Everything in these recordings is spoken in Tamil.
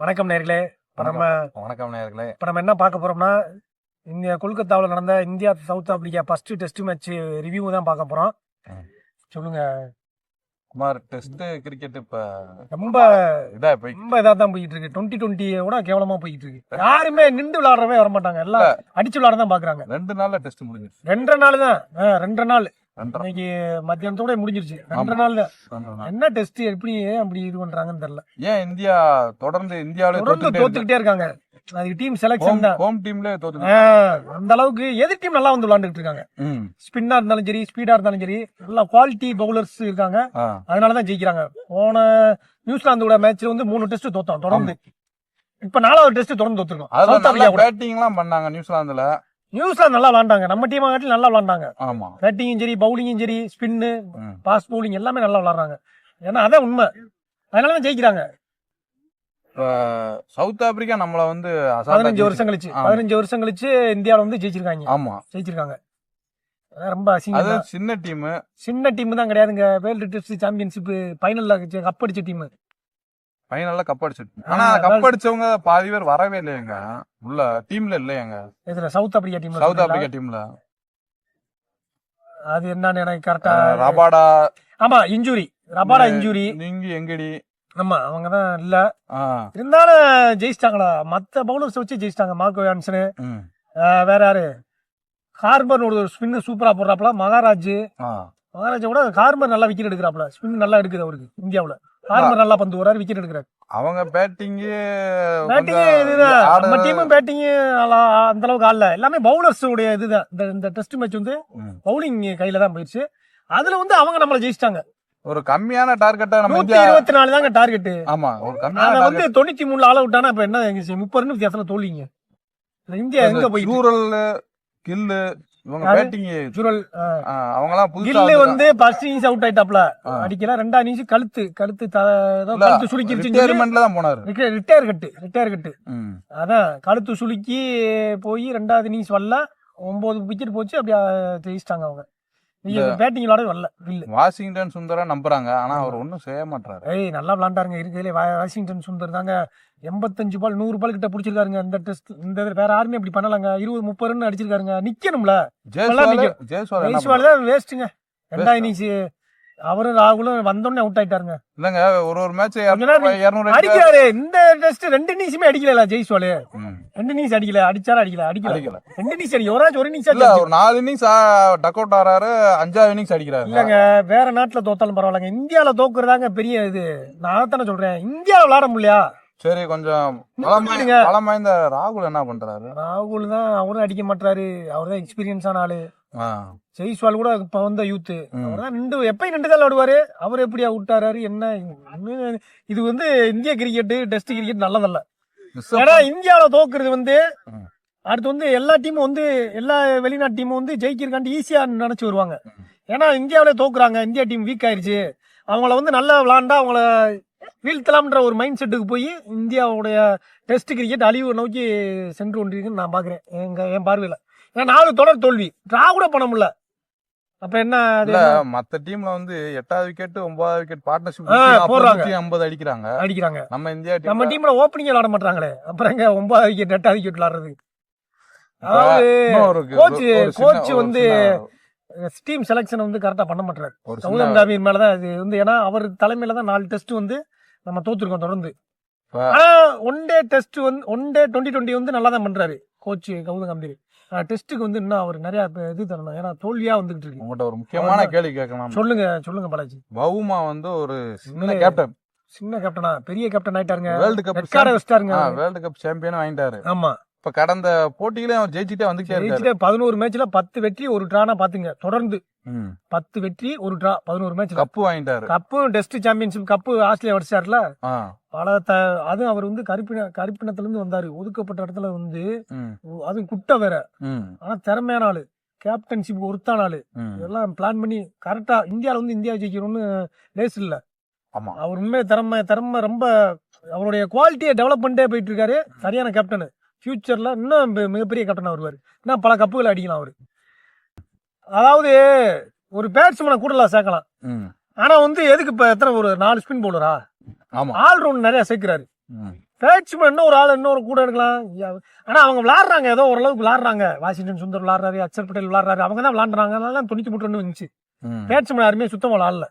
வணக்கம் நேர்களே. இப்போ நம்ம வணக்கம் நேர்களே. இப்போ நம்ம என்ன பார்க்க போறோம்னா இந்தியா கொல்கத்தாவில் நடந்த India South Africa first test match review தான் பார்க்க போறோம். ம். சொல்லுங்க. குமார் டெஸ்ட் கிரிக்கெட் இப்ப ரொம்ப இதா போய் ரொம்ப இதாக தான் போயிட்டு இருக்கு. டுவெண்ட்டி டுவெண்ட்டியோட கேவலமா போயிட்டு இருக்கு. யாருமே நின்று விளையாடுறவே வர மாட்டாங்க எல்லாம் அடிச்சு விளையாட தான் பாக்குறாங்க ரெண்டு நாள்ல டெஸ்ட் முடிஞ்சிருச்சு. ரெண்டரை நாள் தான். ரெண்டரை நாள். இன்னைக்கு மத்தியானத்தோட முடிஞ்சிருச்சு. ரெண்டரை ஆமா. நாள் தான் ரெண்டரை நாள். என்ன டெஸ்ட் எப்படி அப்படி இது பண்றாங்கன்னு தெரியல. ஏன் இந்தியா தொடர்ந்து இந்தியாவிலே தொடர்ந்து தோத்துக்கிட்டே இருக்கு? தோத்துக்கிட்டே இருக்காங்க. அதுக்கு டீம் செலக்ஷன் தான். ஹோம் டீம்ல தோத்து அந்த அளவுக்கு எதிர் டீம் நல்லா வந்து விளையாண்டுட்டு இருக்காங்க. ஸ்பின்னா இருந்தாலும் சரி ஸ்பீடா இருந்தாலும் சரி நல்லா குவாலிட்டி பவுலர்ஸ் இருக்காங்க. அதனாலதான் ஜெயிக்கிறாங்க. போன நியூசிலாந்தோட மேட்ச்ல வந்து மூணு டெஸ்ட் தோத்தோம் தொடர்ந்து. இப்ப நாலாவது டெஸ்ட் தொடர்ந்து தோத்துருக்கோம். அதுல சவுத் நல்லா ஆப்பிரிக்கா கூட பேட்டிங் எல்லாம் பண்ணாங்க நியூசிலாந்துல. நியூசிலாந்து நல்லா விளாண்டாங்க. நம்ம டீம் ஆகட்டி நல்லா விளாண்டாங்க. ஆமா. பேட்டிங்கும் சரி பவுலிங்கும் சரி ஸ்பின்னு. பாஸ் பவுலிங் எல்லாமே நல்லா விளாடுறாங்க. ஏன்னா அதான் உண்மை. அதனாலதான் ஜெயிக்கிறாங்க. இப்ப சவுத் ஆப்பிரிக்கா நம்மள வந்து பதினஞ்சு வருஷம் கழிச்சு. பதினஞ்சு வருஷம் கழிச்சு இந்தியாவில வந்து ஜெயிச்சிருக்காங்க. ஆமா. ஜெயிச்சிருக்காங்க. ரொம்ப அசிங்கம். தான். சின்ன டீம் சின்ன டீம் தான் கிடையாதுங்க. வேர்ல்டு டெஸ்ட் சாம்பியன்ஷிப் ஃபைனல்ல கப் அடிச்ச டீம் ஃபைனல்ல கப் அடிச்சிட்டு ஆனா கப் அடிச்சவங்க பாதி பேர் வரவே இல்லையங்க. உள்ள டீம்ல இல்லையங்க. South Africa team South Africa டீம்ல அது என்னன்னு எனக்கு கரெக்டா ரபாடா ஆமா இன்ஜுரி. Rabada injury. நீங்க எங்கடி? ஆமா அவங்க தான் இல்ல இருந்தாலும் ஜெயிச்சிட்டாங்களா? மத்த பவுலர்ஸ் வச்சு ஜெயிச்சிட்டாங்க. மார்க்கோ யான்சனு வேற யாரு? கார்பன் ஒரு ஸ்பின் சூப்பரா போடுறாப்ல மகாராஜ். மகாராஜ் கூட கார்பன் நல்லா விக்கெட் எடுக்கிறாப்ல ஸ்பின் நல்லா எடுக்குது அவருக்கு இந்தியாவுல. கார்பன் நல்லா பந்து வராரு விக்கெட் எடுக்கிறாரு. அவங்க பேட்டிங்கு பேட்டிங் இதுதான். நம்ம டீமும் பேட்டிங் அந்த அளவுக்கு ஆடல. எல்லாமே பவுலர்ஸ் உடைய இதுதான். இந்த இந்த டெஸ்ட் மேட்ச் வந்து பவுலிங் கையில தான் போயிடுச்சு. அதுல வந்து அவங்க நம்மள ஜெயிச்சிட்டாங்க. ஒரு கம்மியான டார்கெட்டா நம்ம இந்தியா இருபத்தி நாலு தாங்க டார்கெட் ஆமா ஒரு கம்மியான வந்து தொண்ணூத்தி மூணுல ஆள விட்டானா இப்ப என்ன முப்பது ரன் வித்தியாசத்துல தோல்விங்க. இந்த இந்தியா எங்க போயிட்டு? சூரல் கில்லு இவங்க? பேட்டிங் ஜுரல் அவங்க எல்லாம் புதுசா. வந்து ஃபர்ஸ்ட் இன்னிங்ஸ் அவுட் ஆயிட்டாப்ல. அடிக்கல. ரெண்டாவது இன்னிங்ஸ் கழுத்து கழுத்து கழுத்து சுளுக்கிருச்சு ரிட்டையர்மெண்ட்ல தான் போனாரு. ரிட்டையர் கட்டு ரிட்டையர் கட்டு. அதான் கழுத்து சுளுக்கி போய் ரெண்டாவது இன்னிங்ஸ் வரல. ஒன்பது விக்கெட் போச்சு அப்படியே ஜெயிச்சிட்டாங்க அவங்க. பேட்டிங் விளாட வரல வாஷிங்டன் சுந்தரா நம்புறாங்க ஆனா அவர் ஒண்ணும் செய்ய மாட்டாரு ஏய் நல்லா விளாண்டாருங்க இருக்கிறதுலே வாஷிங்டன் சுந்தர் தாங்க. எண்பத்தஞ்சு பால் நூறு பால் கிட்ட பிடிச்சிருக்காருங்க. இந்த டெஸ்ட் இந்த வேற யாருமே அப்படி பண்ணலாங்க. இருபது முப்பது ரன் அடிச்சிருக்காருங்க. நிக்கணும்ல. ஜெய்ஸ்வால் தான் வேஸ்ட்டுங்க ரெண்டாவது இன்னிங்ஸ் அவரும் ராகுலும் வந்தோடனே அவுட் ஆயிட்டாருங்க. இல்லங்க ஒரு ஒரு மேட்ச் அடிக்கிறாரு இந்த டெஸ்ட் ரெண்டு இன்னிங்ஸுமே அடிக்கல ஜெய்ஸ்வால். ரெண்டு இன்னிங்ஸ் அடிக்கல. அடிச்சாலும் அடிக்கல? அடிக்கல. அடிக்கல. ரெண்டு இன்னிங்ஸ் அடி ஒரு ஒரு இன்னிங்ஸ் இல்ல ஒரு நாலு இன்னிங்ஸ் டக் அவுட் ஆறாரு அஞ்சாவது இன்னிங்ஸ் அடிக்கிறாரு. இல்லங்க வேற நாட்டுல தோத்தாலும் பரவாயில்லங்க. இந்தியால தோக்குறதாங்க பெரிய இது. நான் தானே சொல்றேன். இந்தியால விளாட முடியலையா? சரி கொஞ்சம். பலம் வாய்ந்த ராகுல் என்ன பண்றாரு? ராகுல் தான் அவரும் அடிக்க மாட்டாரு அவர் தான் எக்ஸ்பீரியன்ஸான ஆளு. ஜெய்ஸ்வால் கூட இப்ப வந்த யூத் ம். அவர் தான் நின்று எப்பயும் நின்று தான் விளாடுவாரு. அவர் எப்படி விட்டாரு என்ன? இது வந்து இந்திய கிரிக்கெட் டெஸ்ட் கிரிக்கெட் நல்லதல்ல. ஏன்னா இந்தியாவில தோக்குறது வந்து. அடுத்து வந்து எல்லா டீமும் வந்து எல்லா வெளிநாட்டு டீமும் வந்து ஜெயிக்கிறக்காண்டி ஈஸியா நினைச்சு வருவாங்க. ஏன்னா இந்தியாவிலே தோக்குறாங்க. இந்தியா டீம் வீக் ஆயிருச்சு. அவங்கள வந்து நல்லா விளாண்டா அவங்கள வீழ்த்தலாம்ன்ற ஒரு மைண்ட் செட்டுக்கு போய் இந்தியாவுடைய டெஸ்ட் கிரிக்கெட் அழிவு நோக்கி சென்று கொண்டிருக்குன்னு நான் பாக்குறேன். எங்க என் பார்வையில. ஏன்னா நாலு தொடர் தோல்வி. டிரா கூட பண்ண முடியல. அப்ப என்ன? மத்த டீம்ல வந்து எட்டாவது விக்கெட் ஒன்பதாவது விக்கெட் பார்ட்னர்ஷிப் போடுறாங்க. ஐம்பது அடிக்கிறாங்க. அடிக்கிறாங்க. நம்ம இந்தியா நம்ம டீம் டீம்ல ஓப்பனிங் விளாட மாட்டாங்களே அப்புறம் எங்க ஒன்பதாவது விக்கெட் எட்டாவது விக்கெட் விளாடுறது? அதாவது coach- coach வந்து டீம் செலக்ஷன் வந்து கரெக்டா பண்ண மாட்டாரு சின்ன காபீர் மேலதான் இது வந்து ஏன்னா அவர் தலைமையில தான் நாலு டெஸ்ட் வந்து நம்ம தோத்துருக்கோம் தொடர்ந்து. ஆனா ஒன் டே டெஸ்ட் வந்து ஒன் டே டுவெண்ட்டி டுவெண்ட்டி வந்து நல்லா தான் பண்றாரு கோச் கௌதம் கம்பீர். டெஸ்ட்டுக்கு வந்து இன்னும் அவர் நிறைய இது தரணும். ஏன்னா தோல்வியா வந்துகிட்டு இருக்கு. உங்கள்கிட்ட ஒரு முக்கியமான கேள்வி கேட்கலாம் சொல்லுங்க சொல்லுங்க பாலாஜி. பவுமா வந்து ஒரு சின்ன கேப்டன் சின்ன கேப்டனா பெரிய கேப்டன் ஆயிட்டாருங்க. வேர்ல்டு கப் ரெக்கார்டை வச்சிட்டாருங்க. வேர்ல்டு கப் சாம்பியன் வாங்கிட்டாரு. ஆமா. இப்ப கடந்த போட்டியிலே அவர் ஜெயிச்சுட்டே வந்துட்டே ஜெயிச்சுட்டு பதினோரு மேட்ச்ல பத்து வெற்றி ஒரு டிரானா பாத்துங்க. தொடர்ந்து. பத்து வெற்றி ஒரு டிரா பதினோரு மேட்ச்ல கப்பு வாங்கிட்டாரு. கப்பும் டெஸ்ட் சாம்பியன்ஷிப் கப்பு ஆஸ்திரேலியா அடிச்சார்ல. பல த அதுவும் அவர் வந்து கருப்பின கருப்பினத்துல இருந்து வந்தாரு. ஒதுக்கப்பட்ட இடத்துல வந்து. அதுவும் குட்டை வேற. ஆனா திறமையான ஆளு. கேப்டன்ஷிப் ஒருத்தான ஆளு. இதெல்லாம் பிளான் பண்ணி கரெக்டா இந்தியால வந்து இந்தியா ஜெயிக்கணும்னு லேஸ் இல்ல. ஆமா. அவர் உண்மையை திறமை திறமை ரொம்ப அவருடைய குவாலிட்டியை டெவலப் பண்ணிட்டே போயிட்டு இருக்காரு. சரியான கேப்டன் ஃபியூச்சர்ல இன்னும் மிக- மிகப்பெரிய கேப்டனா வருவார் இன்னும் பல கப்புகள் அடிக்கலாம் அவரு. அதாவது ஒரு பேட்ஸ்மேனை கூடலாம் சேர்க்கலாம். ம். ஆனா வந்து எதுக்கு இப்ப எத்தனை ஒரு நாலு ஸ்பின் போலரா ஆமா. ஆல் ரவுண்ட் நிறைய சேர்க்கிறாரு. பேட்ஸ்மேன் ஒரு ஆள் இன்னொரு கூட எடுக்கலாம். யா- ஆனா அவங்க விளாடுறாங்க ஏதோ ஓரளவுக்கு விளாடுறாங்க வாஷிங்டன் சுந்தர் விளாடுறாரு அக்ஷர் பட்டேல் விளாடுறாரு அவங்க தான் விளாண்டுறாங்க அதனால தொண்ணூத்தி மூணு ரன் வந்துச்சு. பேட்ஸ்மேன் யாருமே சுத்தமா விளாடல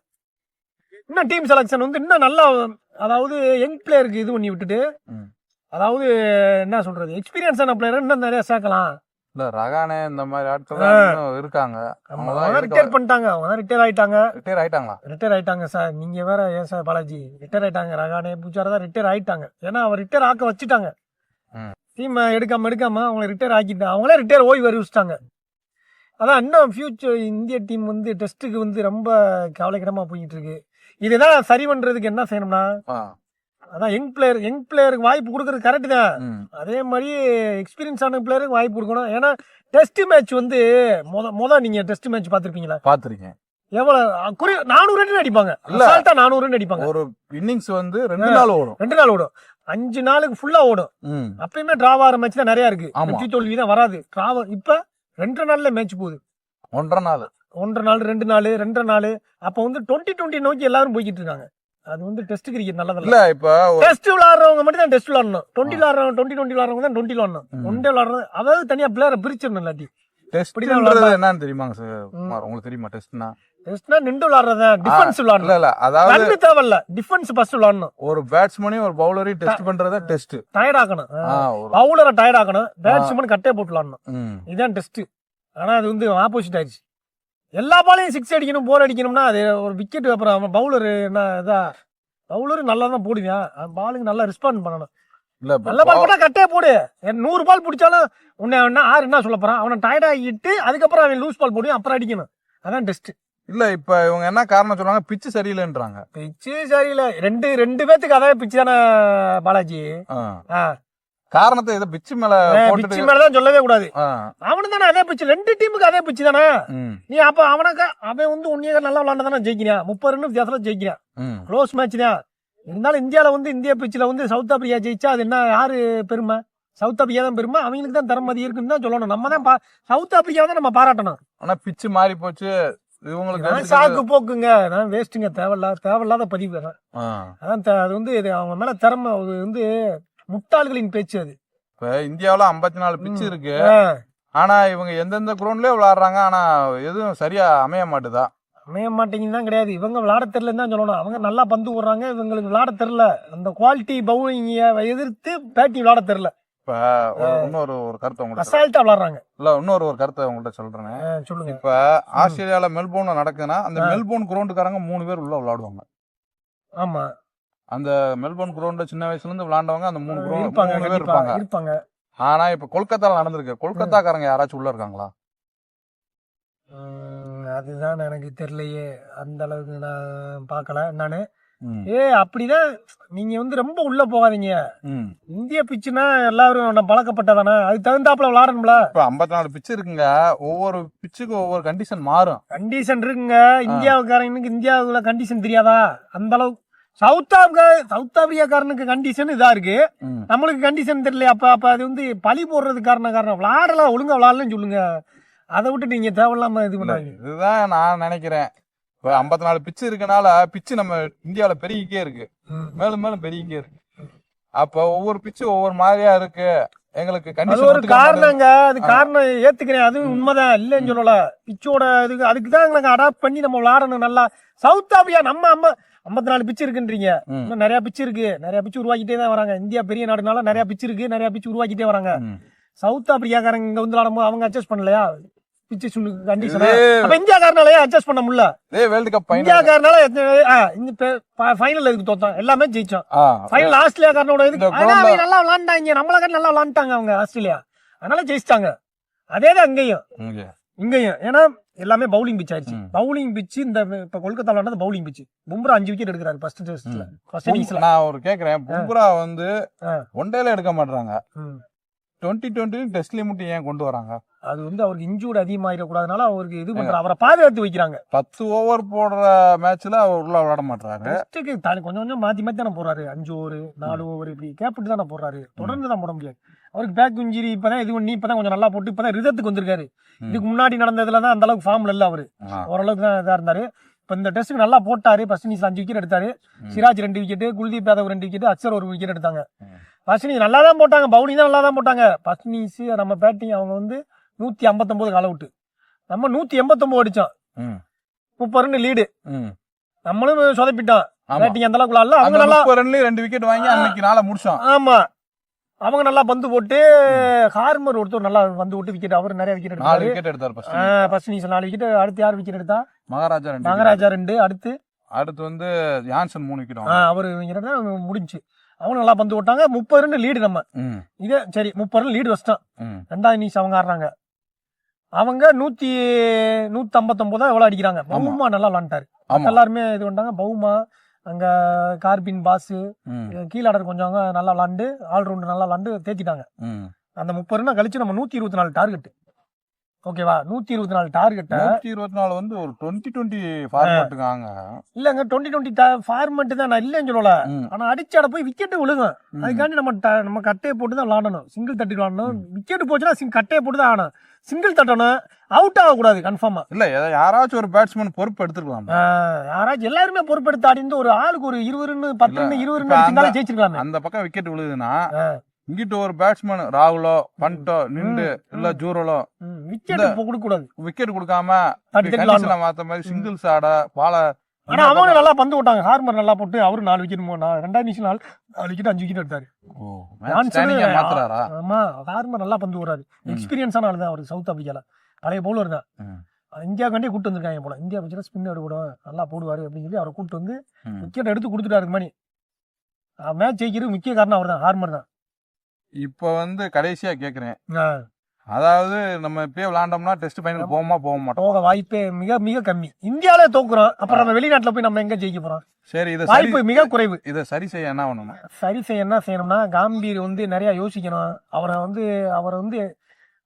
இன்னும் டீம் செலக்ஷன் வந்து இன்னும் நல்லா அதாவது யங் பிளேயருக்கு இது பண்ணி விட்டுட்டு. அதாவது என்ன சொல்றது? எக்ஸ்பீரியன்ஸான பிளேயர் இன்னும் நிறைய சேர்க்கலாம். இல்ல ரகானே இந்த மாதிரி ஆட்கள் இருக்காங்க. அவங்க ரிட்டையர் பண்ணிட்டாங்க. அவங்க ரிட்டையர் ஆயிட்டாங்க. ரிட்டையர் ஆயிட்டாங்களா? ரிட்டையர் ஆயிட்டாங்க சார் நீங்க வேற ஏன் சார் பாலாஜி? ரிட்டையர் ஆயிட்டாங்க. ரகானே பூஜாரா தான் ரிட்டையர் ஆயிட்டாங்க. ஏன்னா அவர் ரிட்டையர் ஆக்க வச்சுட்டாங்க. டீம் எடுக்காம எடுக்காம அவங்கள ரிட்டையர் ஆக்கிட்டாங்க அவங்களே ரிட்டையர் ஓய்வு அறிவிச்சிட்டாங்க. அதான் இன்னும் ஃபியூச்சர் இந்திய டீம் வந்து டெஸ்ட்டுக்கு வந்து ரொம்ப கவலைக்கிடமா போயிட்டு இருக்கு. இதுதான் சரி பண்றதுக்கு என்ன செய்யணும்னா. அதான் யங் பிளேயர் யங் பிளேயருக்கு வாய்ப்பு கொடுக்கறது கரெக்ட் தான். அதே மாதிரி எக்ஸ்பீரியன்ஸ் ஆன பிளேயருக்கு வாய்ப்பு கொடுக்கணும். ஏன்னா டெஸ்ட் மேட்ச் வந்து முத முத நீங்க டெஸ்ட் மேட்ச் பார்த்திருப்பீங்களா? பாத்திருக்கேன் எவ்வளவு குறி நானூறு ரன் அடிப்பாங்க. அசால்ட்டா நானூறு ரன் அடிப்பாங்க. ஒரு இன்னிங்ஸ் வந்து ரெண்டு நாள் ஓடும். ரெண்டு நாள் ஓடும். அஞ்சு நாளுக்கு ஃபுல்லா ஓடும். அப்பயுமே டிராவ் ஆகிற மேட்ச் தான் நிறைய இருக்கு. வெற்றி தோல்வி தான் வராது. டிராவ இப்ப ரெண்டரை நாள்ல மேட்ச் போகுது. ஒன்றரை நாள். ஒன்றரை நாள் ரெண்டு நாள் ரெண்டரை நாள். அப்ப வந்து டுவெண்ட்டி டுவெண்ட்டி நோக்கி எல்லாரும் போய்கிட்டு இருக்காங்க. அது வந்து டெஸ்ட் கிரிக்கெட் நல்லதல்ல. இல்ல இப்ப டெஸ்ட் விளாடுறவங்க மட்டும் தான் டெஸ்ட் விளாடணும் டுவெண்ட்டி விளாடுறவங்க டுவெண்ட்டி டுவெண்ட்டி விளாடுறவங்க தான் டுவெண்ட்டி விளாடணும். ஒன் டே விளாடுறது அதாவது தனியா பிளேயரை பிரிச்சிடணும் இல்லாட்டி டெஸ்ட்ன்றது என்னன்னு தெரியுமாங்க சார் உங்களுக்கு தெரியுமா டெஸ்ட்னா டெஸ்ட்னா நின்று விளாடுறதா டிஃபென்ஸ் இல்ல விளாடணும் இல்ல அதாவது ரன்னு தேவையில்ல. டிஃபென்ஸ் ஃபர்ஸ்ட் விளாடணும் ஒரு பேட்ஸ்மேனையும் ஒரு பவுலரையும் டெஸ்ட் பண்றதா டெஸ்ட் டயர்ட் ஆக்கணும். பவுலரை டயர்ட் ஆக்கணும். பேட்ஸ்மேன் கட்டே போட்டு விளாடணும். இதுதான் டெஸ்ட் ஆனா அது வந்து ஆப்போசிட் ஆயிடுச்சு. எல்லா பாலையும் சிக்ஸ் அடிக்கணும் போர் அடிக்கணும்னா அது ஒரு விக்கெட் அப்புறம் அவன் பவுலர் என்ன இதா? பவுலர் நல்லா தான் போடுவான் பாலுக்கு நல்லா ரெஸ்பாண்ட் பண்ணணும். இல்ல நல்ல பால் போட்டா கட்டே போடு. நூறு பால் பிடிச்சாலும் உன்னை என்ன ஆறு என்ன சொல்ல போறான்? அவனை டயர்ட் ஆகிட்டு அதுக்கப்புறம் அவன் லூஸ் பால் போடுவான் அப்புறம் அடிக்கணும். அதான் டெஸ்ட் இல்ல இப்ப இவங்க என்ன காரணம் சொல்றாங்க பிச்சு சரியில்லைன்றாங்க. பிச்சு சரியில்லை. ரெண்டு ரெண்டு பேத்துக்கு அதே பிச்சு தானே பாலாஜி. காரணத்தை இதை பிச்சு மேல பிச்சு மேலதான் சொல்லவே கூடாது. அவனு தானே அதே பிச்சு ரெண்டு டீமுக்கு அதே பிச்சு தானே. நீ அப்ப அவனுக்கு அவன் வந்து உன்னிய நல்லா விளாண்டா தானே ஜெயிக்கிறான். முப்பது ரன் வித்தியாசத்துல ஜெயிக்கிறான். க்ளோஸ் மேட்ச் தான். இருந்தாலும் இந்தியால வந்து இந்திய பிச்சில் வந்து சவுத் ஆப்பிரிக்கா ஜெயிச்சா அது என்ன யாரு பெருமை? சவுத் ஆப்பிரிக்கா தான் பெருமை. அவங்களுக்கு தான் திறமை இருக்குன்னு தான் சொல்லணும். நம்ம தான் சவுத் ஆப்பிரிக்கா தான் நம்ம பாராட்டணும். ஆனா பிச்சு மாறி போச்சு. இவங்களுக்கு சாக்கு போக்குங்க. நான் வேஸ்ட்டுங்க. தேவையில்லாத தேவையில்லாத பதிவு அதான். அது வந்து அவங்க மேல திறமை வந்து முட்டாள்களின் பேச்சு அது. இப்ப இந்தியாவுல 54 நாலு பிச்சு இருக்கு. ஆனா இவங்க எந்தெந்த கிரவுண்ட்லயே விளையாடுறாங்க ஆனா எதுவும் சரியா அமைய மாட்டுதா? அமைய மாட்டேங்குது தான் கிடையாது. இவங்க விளாட தெரியலன்னு தான் சொல்லணும். அவங்க நல்லா பந்து போடுறாங்க. இவங்களுக்கு விளாட தெரியல. அந்த குவாலிட்டி பவுலிங்க எதிர்த்து பேட்டிங் விளாட தெரியல. இப்ப இன்னொரு ஒரு கருத்தை உங்கள்ட்ட சொல்றேன். அசால்ட்டா விளாடுறாங்க இல்ல இன்னொரு ஒரு கருத்தை உங்கள்ட்ட சொல்றேன். ஆ, சொல்லுங்க. இப்ப ஆஸ்திரேலியால மெல்போர்ன்ல நடக்குதுன்னா அந்த மெல்போர்ன் கிரவுண்டுக்காரங்க மூணு பேர் உள்ள விளையாடுவாங்க. ஆமா. அந்த மெல்போர்ன் கிரவுண்ட்ல சின்ன வயசுல இருந்து விளையாண்டவங்க அந்த மூணு ground- இருப்பாங்க பேர் இருப்பாங்க. இருப்பாங்க. ஆனா இப்ப கொல்கத்தால நடந்திருக்கு. கொல்கத்தாக்காரங்க யாராச்சும் உள்ள இருக்காங்களா? அதுதான் எனக்கு தெரியலையே. அந்த அளவுக்கு நான் பார்க்கல. நானு. ஏ அப்படிதான். நீங்க வந்து ரொம்ப உள்ள போகாதீங்க. இந்திய பிச்சுனா எல்லாரும் நம்ம பழக்கப்பட்டதானே? அதுக்கு தகுந்தாப்புல விளாடணும்ல. இப்ப 54 நாலு பிச்சு இருக்குங்க. ஒவ்வொரு பிச்சுக்கும் ஒவ்வொரு கண்டிஷன் மாறும். கண்டிஷன் இருக்குங்க. இந்தியாவுக்காரனுக்கு இந்தியாவுல கண்டிஷன் தெரியாதா? அந்த அளவுக்கு சவுத் ஆப்கா சவுத் ஆப்பிரிக்காக்காரனுக்கு கண்டிஷன் இதா இருக்கு. நம்மளுக்கு கண்டிஷன் தெரியல அப்ப அப்ப அது வந்து பழி போடுறது காரணம் காரணம். விளாடலாம் ஒழுங்கா விளாடலன்னு சொல்லுங்க. அதை விட்டு நீங்க தேவையில்லாம இது பண்ணாங்க இதுதான் நான் நினைக்கிறேன். இப்ப 54 நாலு பிச்சு இருக்கனால பிச்சு நம்ம இந்தியாவுல பெருகிக்கே இருக்கு. மேலும் மேலும் பெருகிக்கே இருக்கு. அப்ப ஒவ்வொரு பிச்சு ஒவ்வொரு மாதிரியா இருக்கு. எங்களுக்கு அது கண்டிஷன் ஒரு காரணங்க. அது காரணம் ஏத்துக்கிறேன். அதுவும் உண்மைதான். இல்லைன்னு சொல்லல. பிச்சோட இதுக்கு அதுக்கு தான் நாங்க அடாப்ட் பண்ணி நம்ம விளாடணும் நல்லா சவுத் ஆப்பிரிக்கா நம்ம அம்ப ஐம்பத்தி நாலு பிச்சு இருக்குன்றீங்க. இன்னும் நிறைய பிச்சு இருக்கு. நிறைய பிச்சு உருவாக்கிட்டே தான் வராங்க. இந்தியா பெரிய நாடுனால நிறைய பிச்சு இருக்கு. நிறைய பிச்சு உருவாக்கிட்டே வராங்க. சவுத் ஆப்பிரிக்காக்காரங்க இங்க வந்து விளாடும்போது அவங்க அட்ஜஸ்ட் பண்ணலையா? பிச்சு கண்டிஷன் அப்ப இந்தியாக்காரனாலயே அட்ஜஸ்ட் பண்ண முடியல. வேர்ல்டு கப் ஃபைனல் இந்தியாக்காரனால இந்த ஃபைனல் இதுக்கு தோத்தோம். எல்லாமே ஜெயிச்சோம். ஃபைனல் இதுக்கு ஆனா ground அவங்க நல்லா விளாண்டாங்க நம்மள காட்டி நல்லா விளாண்டாங்க அவங்க ஆஸ்திரேலியா. அதனால ஜெயிச்சிட்டாங்க. அதே தான் இங்கேயும். இங்க. இங்கேயும். ஏன்னா எல்லாமே பவுலிங் பிச் ஆயிடுச்சு. பவுலிங் பிச் இந்த இப்ப கொல்கத்தா விளாண்டது பவுலிங் பிச் பும்ரா அஞ்சு விக்கெட் எடுக்கிறாரு ஃபர்ஸ்ட் டெஸ்ட்ல ஃபர்ஸ்ட் இன்னிங்ஸ்ல நான் ஒரு கேக்குறேன். பும்ரா வந்து. ஒன் டேல எடுக்க மாட்டாங்க டுவெண்ட்டி டுவெண்ட்டி டெஸ்ட்லயே மட்டும் ஏன் கொண்டு வராங்க? அது வந்து அவருக்கு இன்ஜூர்ட் அதிகமாயிடக்கூடாதுனால அவருக்கு இது பண்ற அவரை பாதுகாத்து வைக்கிறாங்க. பத்து ஓவர் போடுற மேட்ச்ல அவர் உள்ள விளையாட மாட்டாரு டெஸ்ட்டுக்கு தானே கொஞ்சம் கொஞ்சம் மாத்தி மாத்தி தானே போறாரு அஞ்சு ஓவர் நாலு ஓவர் இப்படி கேப்பிட்டு தானே போடுறாரு. தொடர்ந்து தான் போட முடியாது. அவருக்கு பேக் இன்ஜுரி இப்பதான் இது பண்ணி இப்பதான் கொஞ்சம் நல்லா போட்டு இப்பதான் ரிதத்துக்கு வந்திருக்காரு. இதுக்கு முன்னாடி நடந்ததுல தான் அந்த அளவுக்கு ஃபார்ம்ல இல்ல அவரு. ஓரளவுக்கு தான் இதா இருந்தாரு. இப்ப இந்த டெஸ்ட்டுக்கு நல்லா போட்டாரு. இன்னிங்ஸ் அஞ்சு விக்கெட் எடுத்தாரு. சிராஜ் ரெண்டு விக்கெட் குல்தீப் யாதவ் ரெண்டு விக்கெட் அக்சர் ஒரு விக்கெட் எடுத்தாங்க. இன்னிங்ஸ் நல்லா தான் போட்டாங்க. பவுலிங் தான் நல்லா தான் போட்டாங்க இன்னிங்ஸ் நம்ம பேட்டிங் அவங்க வந்து நூத்தி ஐம்பத்தொன்பது கால் அவுட் நம்ம நூத்தி எண்பத்தொன்பது அடிச்சோம். முப்பது ரன் லீடு. நம்மளும் சொதப்பிட்டோம். பேட்டிங் அந்த அளவுக்கு அவங்க நல்லா ரெண்டு விக்கெட் வாங்கி அன்னைக்கு நாளை முடிச்சோம். ஆமா. அவங்க நல்லா பந்து போட்டு ஹார்மர் ஒருத்தர் நல்லா வந்து விட்டு விக்கெட் அவர் நிறைய விக்கெட் எடுத்தாரு விக்கெட் எடுத்தார் ஃபர்ஸ்ட் இன்னிங்ஸ் நாலு விக்கெட் அடுத்து யார் விக்கெட் எடுத்தா? மகாராஜா ரெண்டு. மகாராஜா ரெண்டு அடுத்து? அடுத்து வந்து யான்சன் மூணு விக்கெட் ஆ, அவரு முடிஞ்சு. அவங்க நல்லா பந்து விட்டாங்க முப்பது ரன் லீடு நம்ம. இதே சரி முப்பது ரன் லீடு வச்சிட்டோம் ரெண்டாவது இன்னிங்ஸ் அவங்க ஆடுறாங்க. அவங்க நூத்தி நூத்தி ஐம்பத்தொன்பதா எவ்வளவு அடிக்கிறாங்க. பவுமா நல்லா விளாண்டாரு. எல்லாருமே இது பண்ணிட்டாங்க. பவுமா அங்க கார்பின் பாஸ் கீழாடர் கொஞ்சம் நல்லா விளாண்டு ஆல்ரவுண்டர் நல்லா விளாண்டு தேத்திட்டாங்க. அந்த முப்பது ரன் கழிச்சு நம்ம நூத்தி இருபத்தி நாலு டார்கெட் ஓகேவா? நூத்தி இருபத்தி நாலு டார்கெட்டை நூத்தி இருபத்தி நாலு வந்து ஒரு டுவெண்ட்டி டுவெண்ட்டி ஃபார்மேட்டுக்காங்க இல்லங்க டுவெண்ட்டி டுவெண்ட்டி ஃபார்மெண்ட் தான் நான் இல்லைன்னு சொல்லல. ஆனா அடிச்சாட போய் விக்கெட் விழுகும். அதுக்காண்டி நம்ம நம்ம கட்டையை போட்டு தான் விளாடணும். சிங்கிள் தட்டி விளாடணும். விக்கெட் போச்சுன்னா கட்டையை போட்டு தான் ஆடணும். சிங்கிள் தட்டணும் அவுட் ஆகக்கூடாது கன்ஃபார்மா இல்ல யாராச்சும் ஒரு பேட்ஸ்மேன் பொறுப்பு எடுத்துக்கலாம் யாராச்சும் எல்லாருமே பொறுப்பெடுத்து ஆடிந்து ஒரு ஆளுக்கு ஒரு இருபது ரன் பத்து இல்ல, ரன் இருபது இப்ப ரன் அந்த- அடிச்சிருந்தாலே ஜெயிச்சிருக்கலாமே. அந்த பக்கம் விக்கெட் விழுதுன்னா. இங்கிட்ட ஒரு பேட்ஸ்மேன் ராகுலோ பண்டோ ம், இல்ல ஜூரலோ விக்கெட் கொடுக்க கூடாது விக்கெட் கொடுக்காம மாத்த மாதிரி சிங்கிள்ஸ் ஆட பால ஆனா அவங்க நல்லா பந்து விட்டாங்க ஹார்மர் நல்லா போட்டு அவரு நாலு விக்கெட் ரெண்டாவது நிமிஷம் நாலு நாலு விக்கெட் அஞ்சு விக்கெட் எடுத்தாரு. ஆமா ஹார்மர் நல்லா பந்து விடுறாரு. எக்ஸ்பீரியன்ஸான ஆள் தான் அவர் சவுத் ஆப்பிரிக்கால. பழைய பவுலர் தான். ம். இந்தியாவுக்காண்டே கூட்டு வந்திருக்காங்க போல. இந்தியா வச்சுட்டு ஸ்பின் எடுக்கூடும் நல்லா போடுவாரு அப்படின்னு சொல்லி அவரை கூட்டு வந்து. விக்கெட் எடுத்து கொடுத்துட்டாரு மணி. மேட்ச் ஜெயிக்கிறது முக்கிய காரணம் அவர் தான் ஹார்மர் தான். இப்ப வந்து கடைசியா கேக்குறேன். அதாவது நம்ம இப்பயே விளையாண்டோம்னா டெஸ்ட் பைனல் போவோமா போக மாட்டோம். போக வாய்ப்பே மிக மிக கம்மி. இந்தியாவிலே தோக்குறோம். அப்புறம் நம்ம வெளிநாட்டுல போய் நம்ம எங்க ஜெயிக்க போறோம்? சரி இதை வாய்ப்பு மிக குறைவு. இதை சரி செய்ய என்ன பண்ணணும் சரி செய்ய என்ன செய்யணும்னா காம்பீர் வந்து நிறைய யோசிக்கணும். அவரை வந்து அவரை வந்து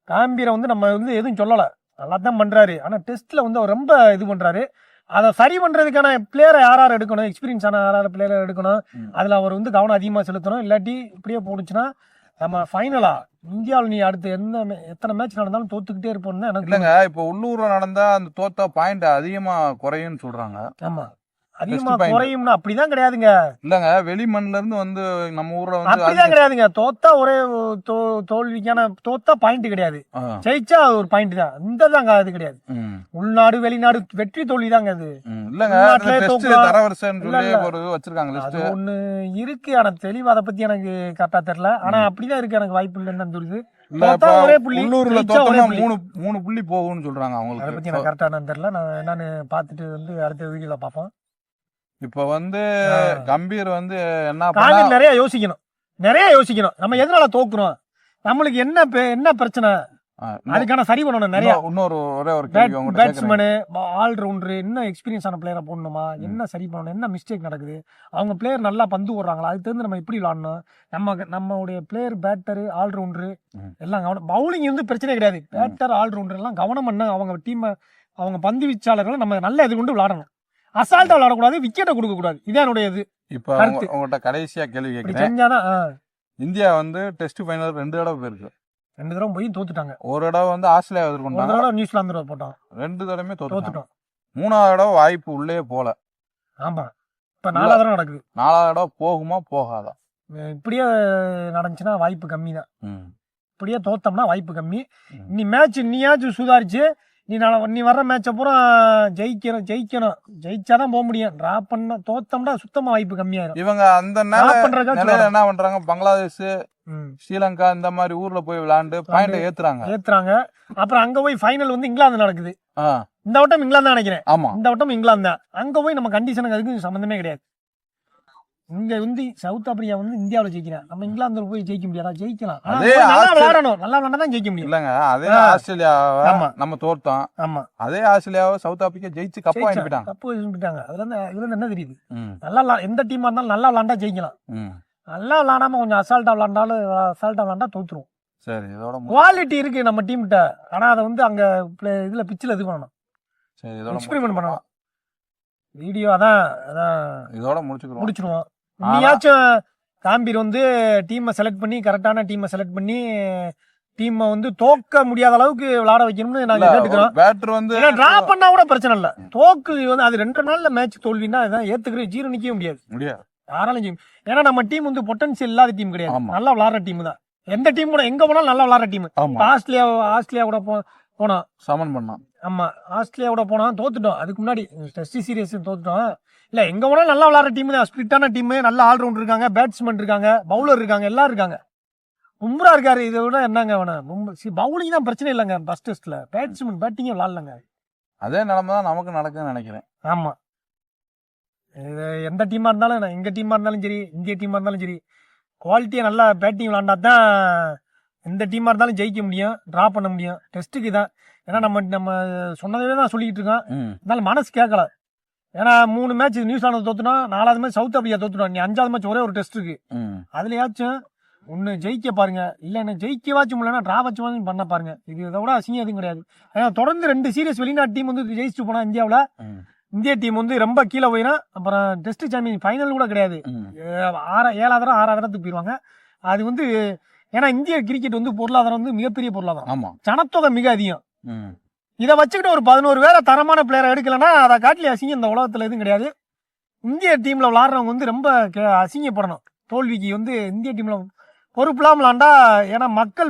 காம்பீரை வந்து நம்ம வந்து எதுவும் சொல்லல. நல்லா தான் பண்றாரு. ஆனா டெஸ்ட்ல வந்து அவர் ரொம்ப இது பண்றாரு. அதை சரி பண்றதுக்கான பிளேயரை யார் யார் எடுக்கணும்? எக்ஸ்பீரியன்ஸான யார் யார் பிளேயரை எடுக்கணும். அதுல அவர் வந்து கவனம் அதிகமா செலுத்தணும். இல்லாட்டி இப்படியே போனுச்சுன்னா நம்ம ஃபைனலா இந்தியாவில் நீ அடுத்து எந்த எத்தனை மேட்ச் நடந்தாலும் தோத்துக்கிட்டே இருப்போம்னு எனக்கு இல்லங்க இப்ப உள்ளூர்ல நடந்தா அந்த தோத்தா பாயிண்ட் அதிகமா குறையும்னு சொல்றாங்க தோணுது. அதிகமா. குறையும்னா அப்படிதான் கிடையாதுங்க. இல்லங்க வெளி மண்ணுல இருந்து வந்து நம்ம ஊர்ல வந்து அப்படிதான் கிடையாதுங்க. தோத்தா ஒரே தோல்விக்கான தோத்தா பாயிண்ட் கிடையாது. ஜெயிச்சா அது ஒரு பாயிண்ட் தான். இந்த தாங்க அது கிடையாது. உள்நாடு வெளிநாடு வெற்றி தோல்வி தாங்க அது. இல்லங்க ஒண்ணு இருக்கு. ஆனா தெளிவா அதை பத்தி எனக்கு கரெக்டா தெரியல. ஆனா. அப்படிதான் இருக்கு எனக்கு வாய்ப்பு இல்லைன்னு தோணுது உள்ளூர்ல தோத்தோம்னா. மூணு மூணு புள்ளி போகும்னு சொல்றாங்க அதை பத்தி அவங்களுக்கு எனக்கு கரெக்டா தெரியல. நான் என்னன்னு பார்த்துட்டு வந்து அடுத்த வீடியோல பார்ப்போம். இப்ப வந்து. கம்பீர் வந்து என்ன நிறைய யோசிக்கணும். நிறைய யோசிக்கணும். நம்ம எதனால தோக்குறோம்? நம்மளுக்கு என்ன என்ன பிரச்சனை? அதுக்கான சரி பண்ணணும் நிறைய. இன்னொரு ஒரே ஒரு கேள்வி பேட்ஸ்மேனு ஆல்ரவுண்டர் என்ன எக்ஸ்பீரியன்ஸான பிளேயரை போடணுமா? என்ன சரி பண்ணணும்? என்ன மிஸ்டேக் நடக்குது? அவங்க பிளேயர் நல்லா பந்து ஓடுறாங்களா? அதுக்கு தகுந்து நம்ம எப்படி விளாடணும்? நம்ம நம்மளுடைய பிளேயர் பேட்டரு ஆல்ரவுண்டரு. எல்லாம் கவனம் பவுலிங் வந்து பிரச்சனை கிடையாது. பேட்டர் ஆல்ரவுண்டர் எல்லாம் கவனம் பண்ண அவங்க டீமை அவங்க பந்து வீச்சாளர்களை நம்ம நல்ல இது கொண்டு விளாடணும். அசால்ட்டா விளாடக்கூடாது விக்கெட்டை கொடுக்க கூடாது இதான் என்னுடைய இது. இப்ப உங்க- கருத்து. உங்ககிட்ட கடைசியா கேள்வி கேக்குறேன். செஞ்சாதான் இந்தியா வந்து டெஸ்ட் ஃபைனல் ரெண்டு தடவை போயிருக்கு. ரெண்டு தடவை போய் தோத்துட்டாங்க. ஒரு தடவை வந்து ஆஸ்திரேலியா ஒரு எதிர்கொண்டாங்க தடவை நியூசிலாந்து போட்டோம் ரெண்டு தடவையுமே தோத்துட்டாங்க. தோத்துட்டோம். மூணாவது தடவை வாய்ப்பு உள்ளே போல. ஆமா. இப்ப நாலாவது தடவை நடக்குது. நாலாவது தடவை போகுமா போகாதா? இப்படியே நடந்துச்சுன்னா வாய்ப்பு கம்மி தான். இப்படியே தோத்தோம்னா வாய்ப்பு கம்மி. நீ மேட்ச் நீயாச்சும் சுதாரிச்சு நீ நாளை- நீ வர்ற மேட்சை பூரா ஜெயிக்கணும் ஜெயிக்கணும். ஜெயிச்சாதான் போக முடியும். டிரா பண்ண தோத்தோம்னா சுத்தமா வாய்ப்பு கம்மியாயிரும். இவங்க அந்த நிலையில. என்ன பண்றாங்க? பங்களாதேஷ். ஸ்ரீலங்கா இந்த மாதிரி ஊர்ல போய் விளையாண்டு பாயிண்ட் ஏத்துறாங்க. ஏத்துறாங்க. அப்புறம் அங்க போய் ஃபைனல் வந்து இங்கிலாந்து நடக்குது. இந்த வட்டம் இங்கிலாந்து தான் நினைக்கிறேன். ஆமா. இந்த வட்டம் இங்கிலாந்து தான். அங்க போய் நம்ம கண்டிஷனுக்கு அதுக்கு சம்மந்தமே கிடையாது. இங்க வந்து சவுத் ஆப்பிரிக்கா வந்து இந்தியாவுல ஜெயிக்கிறேன் நம்ம இங்கிலாந்துல போய் ஜெயிக்க முடியாதா? ஜெயிக்கலாம். நல்லா விளையாடணும். நல்லா விளையாண்டா தான் ஜெயிக்க முடியும். இல்லங்க அதே ஆ. ஆஸ்திரேலியாவை. நம்ம தோத்தோம். ஆமா. அதே ஆஸ்திரேலியாவை சவுத் ஆப்பிரிக்கா ஜெயிச்சு கப் வாங்கிட்டு போயிட்டாங்க தப்பு விட்டாங்க அதுல இருந்து இதுல என்ன தெரியுது? நல்லா எந்த டீமா இருந்தாலும் நல்லா விளாண்டா ஜெயிக்கலாம். நல்லா விளாடாம கொஞ்சம் அசால்ட்டா விளாண்டாலும் அசால்ட்டா விளாண்டா தோத்துரும். சரி இதோட குவாலிட்டி இருக்கு நம்ம டீம்கிட்ட ஆனா அதை வந்து அங்க இதுல பிச்சில் இது பண்ணணும். சரி இதோட எக்ஸ்பெரிமெண்ட் பண்ணணும். வீடியோ அதான் அதான் இதோட முடிச்சுக்கிறோம் முடிச்சிருவோம். நீயாச்சும் காம்பீர் வந்து டீமை செலக்ட் பண்ணி கரெக்டான டீமை செலக்ட் பண்ணி டீமை வந்து தோக்க முடியாத அளவுக்கு விளையாட வைக்கணும்னு நாங்க கேட்டுக்கிறோம். பேட்டர் வந்து டிரா பண்ணா கூட பிரச்சனை இல்ல. தோக்கு வந்து அது ரெண்டு நாள்ல மேட்ச் தோல்வின்னா அதான் ஏத்துக்கிற ஜீரணிக்கவே முடியாது. முடியாது. யாராலும் செய்யும் ஏன்னா நம்ம டீம் வந்து பொட்டன்சியல் இல்லாத டீம் கிடையாது. நல்லா விளாடுற டீம் தான். எந்த டீம் கூட எங்க போனாலும் நல்லா விளாடுற டீம் ஆஸ்திரேலியா ஆஸ்திரேலியா கூட போ போனோம் சமன் பண்ணான். ஆமா ஆஸ்திரேலியா கூட போனோம் தோத்துட்டோம். அதுக்கு முன்னாடி டெஸ்ட் சீரியஸ் தோத்துட்டோம். இல்ல எங்க போனாலும் நல்லா விளாடுற டீம் தான். ஸ்பிரிட்டான டீம் நல்ல ஆல்ரவுண்ட் இருக்காங்க பேட்ஸ்மேன் இருக்காங்க பவுலர் இருக்காங்க எல்லாரும் இருக்காங்க. பும்ரா இருக்காரு இதை விட என்னங்க வேணும் பவுலிங் தான் பிரச்சனை இல்லைங்க ஃபர்ஸ்ட் டெஸ்ட்ல பேட்ஸ்மேன் பேட்டிங்கே விளாடலங்க அதே நிலைமை தான் நமக்கு நடக்குதுன்னு நினைக்கிறேன். ஆமா. இது எந்த டீமா இருந்தாலும் நான் எங்க டீமா இருந்தாலும் சரி இந்திய டீமா இருந்தாலும் சரி குவாலிட்டியா நல்லா பேட்டிங் விளாண்டா தான் எந்த டீமா இருந்தாலும் ஜெயிக்க முடியும் டிரா பண்ண முடியும். டெஸ்ட்டுக்கு தான். ஏன்னா நம்ம நம்ம சொன்னதே தான் சொல்லிக்கிட்டு இருக்கோம். இருந்தாலும் மனசு கேட்கல. ஏன்னா மூணு மேட்ச் நியூசிலாந்து தோத்துட்டோம் நாலாவது மேட்ச் சவுத் ஆப்பிரிக்கா தோத்துட்டோம் நீ அஞ்சாவது மேட்ச் ஒரே ஒரு டெஸ்ட் இருக்கு. அதுலயாச்சும் ஒன்று ஜெயிக்க பாருங்க. இல்லை என்ன ஜெயிக்கவாச்சும் இல்லைன்னா டிரா வச்சும் பண்ண பாருங்க. இது இதை விட அசிங்கம் எதுவும் கிடையாது. ஏன்னா தொடர்ந்து ரெண்டு சீரியஸ் வெளிநாட்டு டீம் வந்து ஜெயிச்சுட்டு போனா இந்தியாவில். இந்திய டீம் வந்து ரொம்ப கீழே போயிடும் அப்புறம் டெஸ்ட் சாம்பியன் ஃபைனல் கூட கிடையாது. ஆறா ஏழாவது ஆறாவது போயிடுவாங்க அது வந்து ஏன்னா இந்திய கிரிக்கெட் வந்து பொருளாதாரம் வந்து மிகப்பெரிய பொருளாதாரம். ஆமா. ஜனத்தொகை மிக அதிகம். இதை வச்சுக்கிட்டு ஒரு பதினோரு பேரை தரமான பிளேயரை எடுக்கலன்னா அதை காட்டிலே அசிங்கம் இந்த உலகத்துல எதுவும் கிடையாது. இந்திய டீம்ல விளாடுறவங்க வந்து ரொம்ப அசிங்கப்படணும். தோல்விக்கு வந்து இந்திய டீம்ல பொறுப்புலாம் விளாண்டா ஏன்னா மக்கள்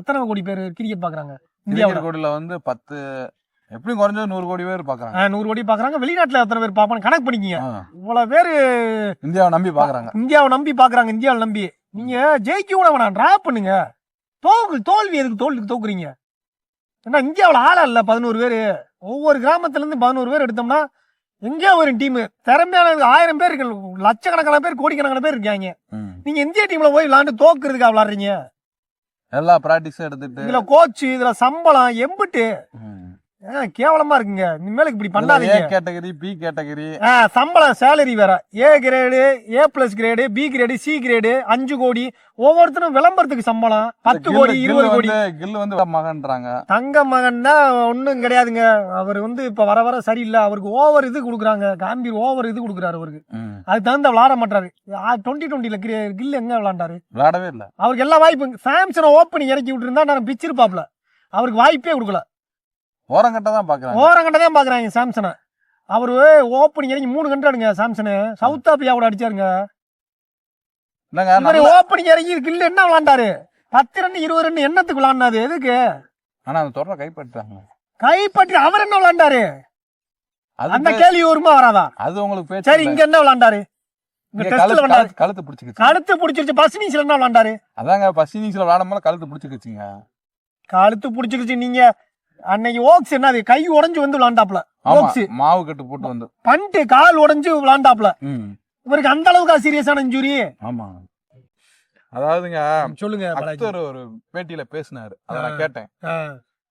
எத்தனை கோடி பேர் கிரிக்கெட் பாக்குறாங்க கோடியில வந்து பத்து எப்படியும் குறைஞ்சது நூறு கோடி பேர் பாக்குறாங்க. நூறு கோடி பாக்குறாங்க. வெளிநாட்டுல எத்தனை பேர் பார்ப்பாங்க கணக்கு பண்ணிக்கிங்க. இவ்வளவு பேரு இந்தியாவை நம்பி பாக்குறாங்க. இந்தியாவை நம்பி பாக்குறாங்க இந்தியாவை நம்பி. நீங்க ஜெயிக்க கூட வேணாம். டிரா பண்ணுங்க. தோக்கு தோல்வி எதுக்கு தோல்விக்கு தோக்குறீங்க? ஏன்னா இந்தியாவில் ஆளா இல்ல பதினோரு பேர். ஒவ்வொரு கிராமத்துல இருந்து பதினோரு பேர் எடுத்தோம்னா எங்கேயோ ஒரு டீம் திறமையான ஆயிரம் பேர் லட்சக்கணக்கான பேர் கோடிக்கணக்கான பேர் இருக்காங்க. நீங்க இந்திய டீம்ல போய் விளாண்டு தோக்குறதுக்கா விளாடுறீங்க எல்லா பிராக்டிஸும் எடுத்துட்டு இதுல கோச் இதுல சம்பளம் எம்பிட்டு. கேவலமா இருக்குங்க. இனிமேலுக்கு இப்படி பண்ணாதீங்க. ஏ கேட்டகரி பி கேட்டகரி சம்பளம் சேலரி வேற. A grade A plus grade B grade C grade அஞ்சு கோடி. ஒவ்வொருத்தரும் விளம்பரத்துக்கு சம்பளம். பத்து கோடி இருபது கோடி. கில் வந்து மகன்றாங்க. தங்க மகன் தான் ஒன்றும் கிடையாதுங்க. அவர் வந்து இப்ப வர வர சரியில்லை. அவருக்கு ஓவர் இது கொடுக்குறாங்க. காம்பீர் ஓவர் இது கொடுக்குறாரு அவருக்கு. அதுக்கு தகுந்த விளாட மாட்டாரு. டுவெண்ட்டி டுவெண்ட்டில கில் எங்க விளாண்டாரு விளையாடவே இல்ல. அவருக்கு எல்லா வாய்ப்பும் சாம்சனை ஓப்பனிங் இறக்கி விட்டுருந்தா நான் பிச்சிருப்பாப்ல. அவருக்கு வாய்ப்பே கொடுக்கல. ஓரங்கட்ட தான் பாக்குறாங்க. ஓரங்கண்ட தான் பாக்குறாங்க சாம்சனை. அவரு ஓப்பனிங் இறங்கி மூணு கண்டு அடிங்க சாம்சனு. சவுத் ஆப்பிரிக்காவோட அடிச்சாருங்க. இல்லங்க ஓப்பனிங் இறங்கி கில்ல என்ன விளாண்டாரு? பத்து ரன் இருபது ரன் என்னத்துக்கு விளாண்டாரு? எதுக்கு? ஆனா அந்த தொடரை கைப்பற்றாங்க கைப்பற்றி அவர் என்ன விளாண்டாரு? அந்த கேள்வி வருமா வராதா? அது உங்களுக்கு சரி. இங்க என்ன விளாண்டாரு? கழுத்து விளாண்டாரு. கழுத்து- பிடிச்சிருச்சு. பஸ் நீச்சல் என்ன விளாண்டாரு? அதாங்க பஸ் இன்னிங்ஸ்ல விளையாடும் போது கழுத்து பிடிச்சிக்கிச்சுங்க. கழுத்து பிடிச்சிருச்சு நீங்க. அன்னைக்கு ஓக்ஸ் என்னது கை உடைஞ்சு வந்து விளாண்டாப்ல. ஓக்ஸ். மாவு கட்டு போட்டு வந்து. பண்ட்டு கால் உடைஞ்சு விளாண்டாப்ல. இவருக்கு அந்த அளவுக்கு சீரியஸான இன்ஜுரி? ஆமா. அதாவதுங்க சொல்லுங்க. அக்தர் ஒரு பேட்டியில பேசினாரு. அதை நான். கேட்டேன்.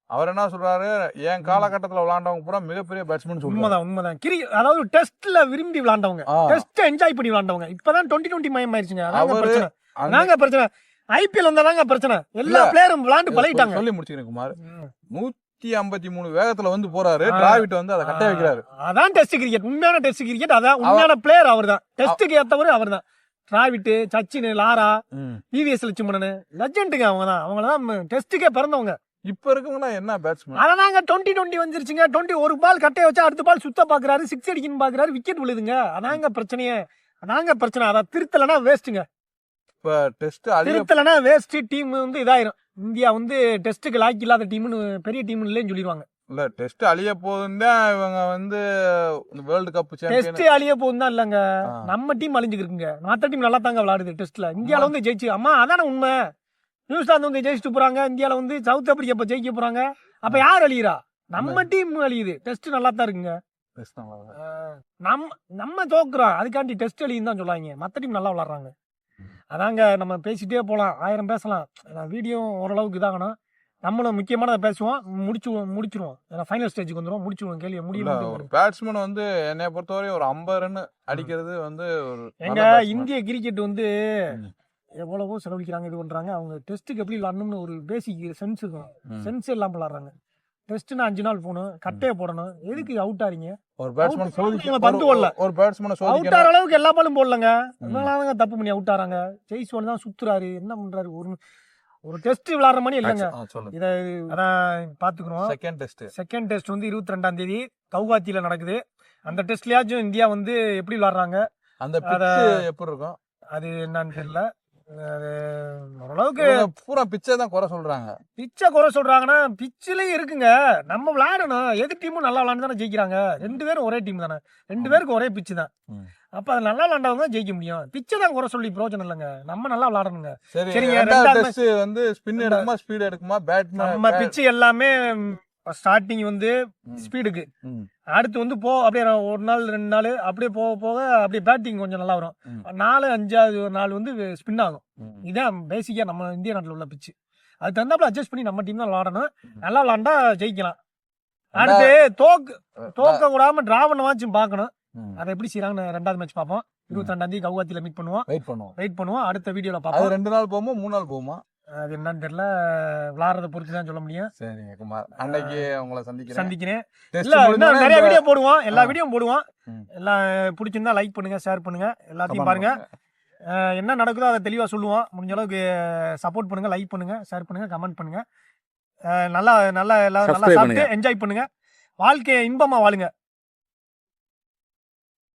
அவர் என்ன சொல்றாரு என் காலகட்டத்துல விளையாண்டவங்க பூரா மிகப்பெரிய பேட்ஸ்மேன் உண்மைதான் உண்மைதான். கிரி அதாவது டெஸ்ட்ல விரும்பி விளாண்டவங்க. டெஸ்ட் என்ஜாய் பண்ணி விளாண்டவங்க. இப்பதான் டுவெண்ட்டி டுவெண்ட்டி மயம் ஆயிருச்சுங்க. அவரு நாங்க பிரச்சனை. ஐபிஎல் வந்தாதாங்க பிரச்சனை. எல்லா. பிளேயரும் விளாண்டு பழகிட்டாங்க. சொல்லி முடிச்சுக்கிறேன் குமார். நூத்தி ஐம்பத்தி மூணு வேகத்துல வந்து போறாரு டிராவிட் வந்து அதை கட்ட வைக்கிறாரு. அதான் டெஸ்ட் கிரிக்கெட் உண்மையான டெஸ்ட் கிரிக்கெட் அதான் உண்மையான பிளேயர் அவர்தான். டெஸ்ட்டுக்கு ஏத்தவர் அவர்தான். டிராவிட் சச்சின் லாரா ம். விவிஎஸ் லட்சுமணன். லெஜெண்டுங்க அவங்க தான் அவங்க தான் டெஸ்ட்டுக்கே பிறந்தவங்க. இப்ப இருக்கவங்கன்னா என்ன பேட்ஸ்மேன் அதனாங்க டுவெண்ட்டி டுவெண்ட்டி வந்துருச்சுங்க. டுவெண்ட்டி ஒரு பால் கட்டைய வச்சா அடுத்த பால் சுத்த பாக்குறாரு சிக்ஸ் அடிக்கணும் பாக்குறாரு விக்கெட் விழுதுங்க. அதாங்க பிரச்சனையே. அதாங்க பிரச்சனை. அதை திருத்தலைன்னா வேஸ்ட்டுங்க இப்ப டெஸ்ட் அழிய திருத்தலைன்னா வேஸ்ட் டீம் வந்து இதாயிரும். இந்தியா வந்து டெஸ்ட்டுக்கு லாக்கி இல்லாத டீம்னு பெரிய டீம் இல்லைன்னு சொல்லிடுவாங்க இல்ல டெஸ்ட் அழிய போகுதுன்னு தான் இவங்க வந்து வேர்ல்டு கப் டெஸ்ட் அழிய போகுதுன்னா இல்லங்க. ஆ. நம்ம டீம் அழிஞ்சுக்கிருக்குங்க. மத்த டீம் நல்லா தாங்க விளையாடுது டெஸ்ட்ல இந்தியால வந்து ஜெயிச்சு அம்மா அதானே உண்மை. நியூசிலாந்து வந்து ஜெயிச்சுட்டு போறாங்க. இந்தியால வந்து சவுத் ஆப்பிரிக்கா இப்ப ஜெயிக்க போறாங்க? அப்ப யார் அழியுறா? நம்ம டீம் அழியுது. டெஸ்ட் நல்லா தான் இருக்குங்க. நம்ம நம்ம தோக்குறோம். அதுக்காண்டி டெஸ்ட் அழியும் தான் சொல்லுவாங்க மத்த டீம் நல்லா விளாடுறாங்க. அதாங்க நம்ம பேசிட்டே போலாம். ஆயிரம் பேசலாம். வீடியோ ஓரளவுக்கு இதாகணும். நம்மளும் முக்கியமானதை பேசுவோம். முடிச்சு முடிச்சிருவோம். ஏன்னா ஃபைனல் ஸ்டேஜுக்கு வந்துடும் முடிச்சிருவோம் கேள்வி முடியும் ஒரு பேட்ஸ்மேன் வந்து என்னைய பொறுத்தவரை ஒரு ஐம்பது ரன் அடிக்கிறது வந்து ஒரு எங்க. இந்திய கிரிக்கெட் வந்து. எவ்வளவோ செலவழிக்கிறாங்க இது பண்றாங்க. அவங்க டெஸ்ட்டுக்கு எப்படி விளாடணும்னு ஒரு பேசிக் சென்ஸ் இருக்கும். சென்ஸ் இல்லாம விளாடுறாங்க. டெஸ்ட்னா அஞ்சு நாள் போகணும். கட்டையை போடணும். எதுக்கு அவுட் ஆறீங்க? ஒரு பேட்ஸ்மேன் ஆனவங்க பந்து ஓடல. ஒரு பேட்ஸ்மேனை அவுட் சோதிக்கணும் ஆற அளவுக்கு எல்லா பாலும் போடலங்க. ம். அதனாலதாங்க தப்பு பண்ணி அவுட் ஆறாங்க. ஜெய்ஸ்வால் தான் சுத்துறாரு. என்ன பண்றாரு? ஒரு ஒரு டெஸ்ட் விளையாடுற மாதிரி இல்லைங்க. இதை அதான் பாத்துக்கிறோம் செகண்ட் டெஸ்ட் செகண்ட் டெஸ்ட் வந்து இருபத்தி ரெண்டாம் தேதி கவுகாத்தியில நடக்குது. அந்த டெஸ்ட்லயாச்சும் இந்தியா வந்து எப்படி விளையாடுறாங்க? அந்த எப்படி இருக்கும்? அது என்னன்னு தெரியல. ஓரளவுக்கு இவங்க பூரா பிச்சை தான் குறை சொல்றாங்க. பிச்சை குறை சொல்றாங்கன்னா பிச்சிலையும் இருக்குங்க. நம்ம விளையாடணும். எது டீமும் நல்லா விளையாண்டு தானே ஜெயிக்கிறாங்க? ரெண்டு பேரும் ஒரே டீம் தானே. ரெண்டு பேருக்கு ஒரே பிச்சு தான். அப்ப அது நல்லா விளையாண்டவங்க தான் ஜெயிக்க முடியும். பிச்சை தான் குறை சொல்லி பிரயோஜனம் இல்லைங்க. நம்ம நல்லா விளையாடணுங்க. சரி சரிங்க, வந்து ஸ்பின் எடுக்குமா ஸ்பீட் எடுக்குமா பேட் நம்ம பிச்சு எல்லாமே ஸ்டார்டிங் வந்து ஸ்பீடுக்கு அடுத்து வந்து போ அப்படியே ஒரு நாள் ரெண்டு நாள் அப்படியே போக போக அப்படியே பேட்டிங் கொஞ்சம் நல்லா வரும். நாலு அஞ்சாவது நாள் வந்து ஸ்பின் ஆகும். இதான் பேசிக்கா நம்ம இந்திய நாட்டில் உள்ள பிச்சு அது தகுந்தாப்புல அட்ஜஸ்ட் பண்ணி நம்ம டீம் தான் விளாடணும். நல்லா விளாண்டா ஜெயிக்கலாம். அடுத்து தோக்கு தோக்க கூடாம டிரா பண்ண வாச்சும் பார்க்கணும் அதை எப்படி செய்யறாங்கன்னு ரெண்டாவது மேட்ச் பார்ப்போம். இருபத்தி ரெண்டாம் தேதி கவுகாத்தியில மீட் பண்ணுவோம். வெயிட் பண்ணுவோம். வெயிட் பண்ணுவோம். அடுத்த வீடியோல பார்ப்போம். ரெண்டு நாள் போகுமா மூணு நாள் போகுமா? அது என்னன்னு தெரியல. விளாடுறத பொறுத்து தான் சொல்ல முடியும். சரிங்க குமார். அன்னைக்கு உங்களை சந்திக்கிறேன். சந்திக்கிறேன். இல்ல நிறைய வீடியோ போடுவோம். எல்லா. வீடியோ போடுவோம். எல்லாம் பிடிச்சிருந்தா லைக் பண்ணுங்க ஷேர் பண்ணுங்க. எல்லாத்தையும் பாருங்க. என்ன நடக்குதோ அதை தெளிவா சொல்லுவோம். முடிஞ்ச அளவுக்கு சப்போர்ட் பண்ணுங்க லைக் பண்ணுங்க ஷேர் பண்ணுங்க கமெண்ட் பண்ணுங்க. நல்லா நல்லா எல்லாரும் நல்லா சாப்பிட்டு என்ஜாய் பண்ணுங்க. வாழ்க்கையை இன்பமா வாழுங்க.